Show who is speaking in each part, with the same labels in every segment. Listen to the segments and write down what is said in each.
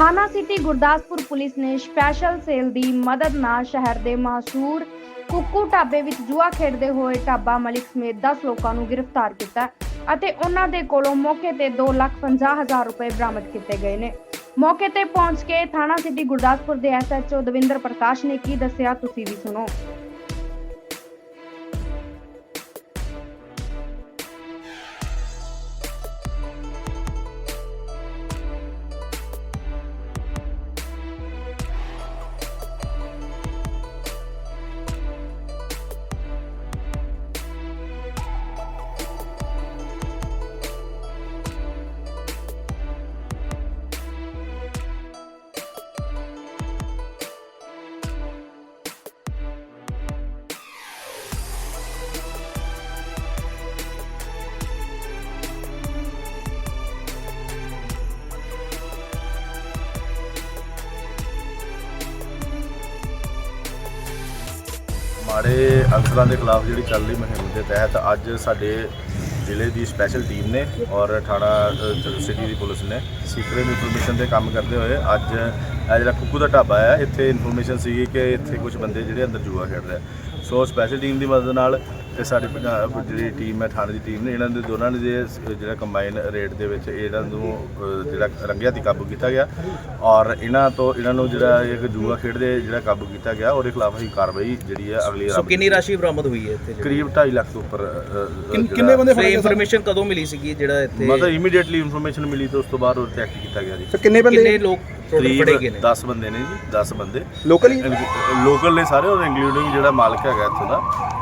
Speaker 1: ਥਾਣਾ city Gurdaspur police ਨੇ special cell ਦੀ ਮਦਦ ਨਾਲ ਸ਼ਹਿਰ ਦੇ ਮਸ਼ਹੂਰ ਕੁੱਕੂ ਢਾਬੇ ਵਿੱਚ ਜੂਆ ਖੇਡਦੇ ਹੋਏ ਢਾਬਾ ਮਾਲਿਕ ਸਮੇਤ 10 ਲੋਕਾਂ ਨੂੰ ਗ੍ਰਿਫਤਾਰ ਕੀਤਾ ਅਤੇ ਉਹਨਾਂ ਦੇ ਕੋਲੋਂ ਮੌਕੇ ਤੇ 2,50,000 ਰੁਪਏ ਬਰਾਮਦ ਕੀਤੇ ਗਏ ਨੇ। ਮੌਕੇ ਤੇ ਪਹੁੰਚ ਕੇ ਥਾਣਾ ਸਿਟੀ ਗੁਰਦਾਸਪੁਰ ਦੇ ਐਸਐਚਓ ਦਵਿੰਦਰ ਪ੍ਰਕਾਸ਼ ਨੇ ਕੀ ਦੱਸਿਆ ਤੁਸੀਂ ਵੀ ਸੁਣੋ।
Speaker 2: ਮਾੜੇ ਅਫਸਰਾਂ ਦੇ ਖਿਲਾਫ ਜਿਹੜੀ ਚੱਲ ਰਹੀ ਮੁਹਿੰਮ ਦੇ ਤਹਿਤ ਅੱਜ ਸਾਡੇ ਜ਼ਿਲ੍ਹੇ ਦੀ ਸਪੈਸ਼ਲ ਟੀਮ ਨੇ ਔਰ ਥਾਣਾ ਸਿਟੀ ਦੀ ਪੁਲਿਸ ਨੇ ਸੀਕ੍ਰੇਟ ਇਨਫੋਰਮੇਸ਼ਨ ਤੇ ਕੰਮ ਕਰਦੇ ਹੋਏ ਅੱਜ ਇਹ ਜਿਹੜਾ ਕੁੱਕੂ ਦਾ ਢਾਬਾ ਹੈ, ਇੱਥੇ ਇਨਫੋਰਮੇਸ਼ਨ ਸੀਗੀ ਕਿ ਇੱਥੇ ਕੁਝ ਬੰਦੇ ਜਿਹੜੇ ਅੰਦਰ ਜੂਆ ਖੇਡ ਰਹੇ ਆ। ਸੋ ਸਪੈਸ਼ਲ ਟੀਮ ਦੀ ਮਦਦ ਨਾਲ ਤੇ ਸਾਡੀ ਪੰਜਾਬ ਜਿਹੜੀ ਟੀਮ ਹੈ ਥਾਣੇ ਦੀ ਟੀਮ ਨੇ ਇਹਨਾਂ ਦੇ ਦੋਨਾਂ ਨੇ ਜੇ ਜਿਹੜਾ ਕੰਬਾਈਨ ਰੇਟ ਦੇ ਵਿੱਚ ਇਹਨਾਂ ਨੂੰ ਜਿਹੜਾ ਰੰਗਿਆ ਤੇ ਕਾਬੂ ਕੀਤਾ ਗਿਆ ਔਰ ਇਹਨਾਂ ਤੋਂ ਇਹਨਾਂ ਨੂੰ ਜਿਹੜਾ ਇੱਕ ਜੂਆ ਖੇਡਦੇ ਜਿਹੜਾ ਕਾਬੂ ਕੀਤਾ ਗਿਆ ਉਹਦੇ ਖਿਲਾਫ ਅਸੀਂ ਕਾਰਵਾਈ ਜਿਹੜੀ ਹੈ ਅਗਲੀ
Speaker 3: ਸੋ ਕਿੰਨੀ ਰਾਸ਼ੀ ਬਰਾਮਦ ਹੋਈ ਹੈ ਇੱਥੇ?
Speaker 2: ਕਰੀਬ 2.5 ਲੱਖ ਤੋਂ ਉੱਪਰ
Speaker 4: ਕਿੰਨ- ਕਿੰਨੇ ਬੰਦੇ
Speaker 3: ਸੋ
Speaker 4: ਫੜੇ
Speaker 3: ਇਨਫੋਰਮੇਸ਼ਨ ਕਦੋਂ ਮਿਲੀ ਸੀਗੀ ਜਿਹੜਾ ਇੱਥੇ?
Speaker 2: ਮਤਲਬ ਇਮੀਡੀਏਟਲੀ ਇਨਫੋਰਮੇਸ਼ਨ ਮਿਲੀ ਤੇ ਉਸ ਤੋਂ ਬਾਅਦ ਉਹ ਤੇ ਐਕਟ ਕੀਤਾ ਗਿਆ ਜੀ।
Speaker 4: ਕਿੰਨੇ
Speaker 3: ਕਿੰਨੇ
Speaker 4: ਬੰਦੇ?
Speaker 3: ਲੋਕ ਟੋਟਲ
Speaker 2: ਕਰੀਬ
Speaker 3: ਫੜੇ ਗਏ ਨੇ?
Speaker 2: 10 ਬੰਦੇ ਨੇ ਜੀ 10 ਬੰਦੇ।
Speaker 4: ਲੋਕਲ ਹੀ?
Speaker 2: ਲੋਕਲ ਨੇ ਸਾਰੇ ਔਰ ਇੰਕਲੂਡਿੰਗ ਜਿਹੜਾ ਮਾਲਕ ਹੈਗਾ ਇੱਥੋਂ ਦਾ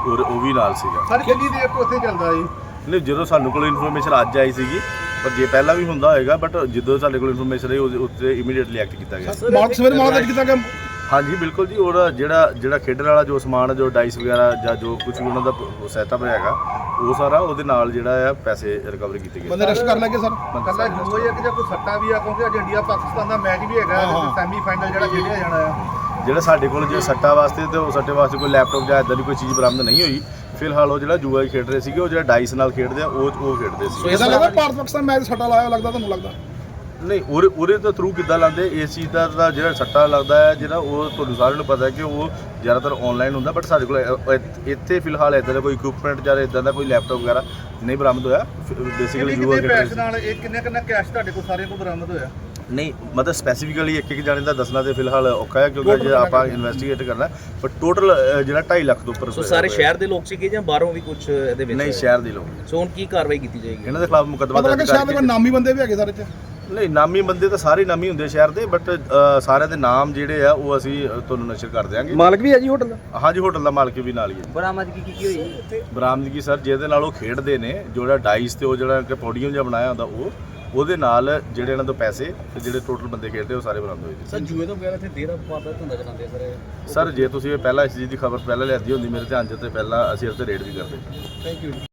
Speaker 2: ਔਰ ਉਹ ਵੀ ਨਾਲ ਸੀਗਾ।
Speaker 5: ਸਰ ਕਿੰਨੀ ਦੇਰ ਤੋਂ ਉੱਥੇ ਚੱਲਦਾ ਜੀ
Speaker 2: ਨਹੀਂ ਜਦੋਂ ਸਾਨੂੰ ਕੋਲ ਇਨਫੋਰਮੇਸ਼ਨ ਅੱਜ ਆਈ ਸੀਗੀ ਪਰ ਜੇ ਪਹਿਲਾਂ ਵੀ ਹੁੰਦਾ ਹੋਏਗਾ ਬਟ ਜਦੋਂ ਸਾਡੇ ਕੋਲ ਇਨਫੋਰਮੇਸ਼ਨ ਆਈ ਉਹਦੇ ਉੱਤੇ ਇਮੀਡੀਏਟਲੀ ਐਕਟ ਕੀਤਾ ਗਿਆ।
Speaker 4: ਮਾਲਕ ਸਵੇਰ ਮਾਲਕ ਕੀਤਾ ਕਿ
Speaker 2: ਹਾਂਜੀ ਬਿਲਕੁਲ ਜੀ ਉਹਦਾ ਜਿਹੜਾ ਜਿਹੜਾ ਖੇਡਣ ਵਾਲਾ ਜੋ ਸਮਾਨ ਜੋ ਡਾਈਸ ਵਗੈਰਾ ਜਾਂ ਜੋ ਕੁਝ ਵੀ ਉਹਨਾਂ ਦਾ ਸੈਟਅਪ ਹੈਗਾ ਉਹ ਸਾਰਾ ਉਹਦੇ ਨਾਲ ਜਿਹੜਾ ਆ ਪੈਸੇ ਰਿਕਵਰ ਕੀਤੇ ਗਏ।
Speaker 4: ਬੰਦੇ ਰੈਸਟ ਕਰ ਲੱਗੇ ਸਰ?
Speaker 5: ਕੱਲਾ ਜੂਆ ਹੀ ਆ ਕਿ ਜਾਂ ਕੋਈ ਸੱਟਾ ਵੀ ਆ ਕਿਉਂਕਿ ਅੱਜ ਇੰਡੀਆ ਪਾਕਿਸਤਾਨ ਦਾ ਮੈਚ ਵੀ ਹੈਗਾ। ਸੈਮੀ ਫਾਈਨਲ ਜਿਹੜਾ ਖੇਡਿਆ ਜਾਣਾ ਆ।
Speaker 2: ਜਿਹੜਾ ਸਾਡੇ ਕੋਲ ਜੇ ਸੱਟਾ ਵਾਸਤੇ ਤੇ ਉਹ ਸੱਟੇ ਵਾਸਤੇ ਕੋਈ ਲੈਪਟਾਪ ਜਾਂ ਇਦਾਂ ਦੀ ਕੋਈ ਚੀਜ਼ ਬਰਾਮਦ ਨਹੀਂ ਹੋਈ ਫਿਲਹਾਲ ਉਹ ਜਿਹੜਾ ਜੂਆ ਹੀ ਖੇਡ ਰਹੇ ਸੀਗੇ ਉਹ ਜਿਹੜਾ ਡਾਈਸ ਨਾਲ ਖੇਡਦੇ ਆ ਉਹ ਉਹ ਖੇਡਦੇ
Speaker 3: ਸੋ
Speaker 4: ਇਹਦਾ ਲੱਗਦਾ ਭਾਰਤ ਪਾਕਿਸਤਾਨ ਮੈਚ ਸੱਟਾ ਲਾਇਆ ਲੱਗਦਾ ਤੁਹਾਨੂੰ ਲੱਗਦਾ?
Speaker 2: ਨਹੀਂ ਉਹਦੇ ਉਹਦੇ ਤੋਂ ਥਰੂ ਕਿੱਦਾਂ ਲਾਉਂਦੇ? ਚੀਜ਼ ਦਾ ਤਾਂ ਜਿਹੜਾ ਸੱਟਾ ਲੱਗਦਾ ਹੈ ਜਿਹੜਾ ਉਹ ਤੁਹਾਨੂੰ ਸਾਰਿਆਂ ਨੂੰ ਪਤਾ ਹੈ ਕਿ ਉਹ ਜ਼ਿਆਦਾਤਰ ਆਨਲਾਈਨ ਹੁੰਦਾ ਬਟ ਸਾਡੇ ਕੋਲ ਇ- ਇ- ਇੱਥੇ ਫਿਲਹਾਲ ਇਦਾਂ ਦਾ ਕੋਈ ਇਕਵਿਪਮੈਂਟ ਜਾਂ ਇਦਾਂ ਦਾ ਕੋਈ ਲੈਪਟਾਪ ਵਗੈਰਾ ਨਹੀਂ ਬਰਾਮਦ ਹੋਇਆ। ਬੇਸਿਕਲੀ
Speaker 5: ਕਿੰਨੇ
Speaker 2: ਜੂਆ
Speaker 5: ਕਿੰਨੇ ਪੈਸੇ ਨਾਲ ਇਹ ਕਿੰਨੇ ਕਿੰਨਾ ਕੈਸ਼ ਤੁਹਾਡੇ ਕੋਲ ਸਾਰਿਆਂ ਕੋਲ ਬਰਾਮਦ ਹੋਇਆ?
Speaker 2: ਨਹੀਂ ਮਤਲਬ ਸਪੈਸੀਫਿਕਲੀ ਇੱਕ ਇੱਕ ਜਾਣੇ ਦਾ ਦੱਸਣਾ ਤੇ ਫਿਲਹਾਲ ਔਖਾ ਹੈ ਕਿਉਂਕਿ ਜੇ ਆਪਾਂ ਇਨਵੈਸਟੀਗੇਟ ਕਰਨਾ ਪਰ ਟੋਟਲ ਜਿਹੜਾ 2.5 ਲੱਖ ਤੋਂ ਉੱਪਰ
Speaker 3: ਸੋ ਸਾਰੇ ਸ਼ਹਿਰ ਦੇ ਲੋਕ ਸੀਗੇ ਜਾਂ ਬਾਹਰੋਂ ਵੀ ਕੁਝ ਇਹਦੇ ਵਿੱਚ
Speaker 2: ਨਹੀਂ ਸ਼ਹਿਰ ਦੇ ਲੋਕ।
Speaker 3: ਸੋ ਹੁਣ ਕੀ ਕਾਰਵਾਈ ਕੀਤੀ ਜਾਏਗੀ?
Speaker 2: ਇਹਨਾਂ ਦੇ ਖਿਲਾਫ ਮੁਕੱਦਮਾ
Speaker 4: ਪਤਾ ਲੱਗਾ
Speaker 2: ਦਰਜ
Speaker 4: ਸ਼ਾਇਦ ਕੋਈ
Speaker 2: ਕਰਕੇ
Speaker 4: ਨਾਮੀ ਬੰਦੇ ਵੀ ਹੈਗੇ ਸਰ ਇੱਥੇ।
Speaker 2: ਨਹੀਂ ਨਾਮੀ ਬੰਦੇ ਤਾਂ ਸਾਰੇ ਨਾਮੀ ਹੁੰਦੇ ਸ਼ਹਿਰ ਦੇ ਬਟ ਸਾਰਿਆਂ ਦੇ ਨਾਮ ਜਿਹੜੇ ਆ ਉਹ ਅਸੀਂ ਤੁਹਾਨੂੰ ਨਸ਼ਰ ਕਰ ਦਿਆਂਗੇ।
Speaker 4: ਮਾਲਕ ਵੀ ਹੈ ਜੀ ਹੋਟਲ ਦਾ?
Speaker 2: ਹਾਂਜੀ ਹੋਟਲ ਦਾ ਮਾਲਕ ਵੀ ਨਾਲ ਹੀ ਹੈ
Speaker 3: ਬਰਾਮਦਗੀ ਕੀ ਕੀ ਹੋਈ?
Speaker 2: ਬਰਾਮਦਗੀ ਸਰ ਜਿਹਦੇ ਨਾਲ ਉਹ ਖੇਡਦੇ ਨੇ ਜਿਹੜਾ ਡਾਈਸ ਤੇ ਉਹ ਜਿਹੜਾ ਕਿ ਪੋਡੀਅਮ ਜਿਹਾ ਬਣਾਇਆ ਹੁੰਦਾ ਉਹ ਉਹਦੇ ਨਾਲ ਜਿਹੜੇ ਇਹਨਾਂ ਤੋਂ ਪੈਸੇ ਤੇ ਜਿਹੜੇ ਟੋਟਲ ਬੰਦੇ ਖੇਡਦੇ ਉਹ ਸਾਰੇ ਬਰਾਮਦ ਹੋਏ ਜੀ।
Speaker 3: ਸਰ ਜੂਏ ਤੋਂ ਬਗੈਰ ਇੱਥੇ ਦੇਰ ਵਾਰਦਾ ਧੰਦਾ ਚਲਾਉਂਦੇ ਸਰ
Speaker 2: ਸਰ ਜੇ ਤੁਸੀਂ ਇਹ ਪਹਿਲਾਂ ਇਸ ਚੀਜ਼ ਦੀ ਖਬਰ ਪਹਿਲਾਂ ਲਿਆਦੀ ਹੁੰਦੀ ਮੇਰੇ ਧਿਆਨ 'ਚ ਤੇ ਪਹਿਲਾਂ ਅਸੀਂ ਇਸ ਤੇ ਰੇਡ ਵੀ ਕਰਦੇ।
Speaker 4: Thank you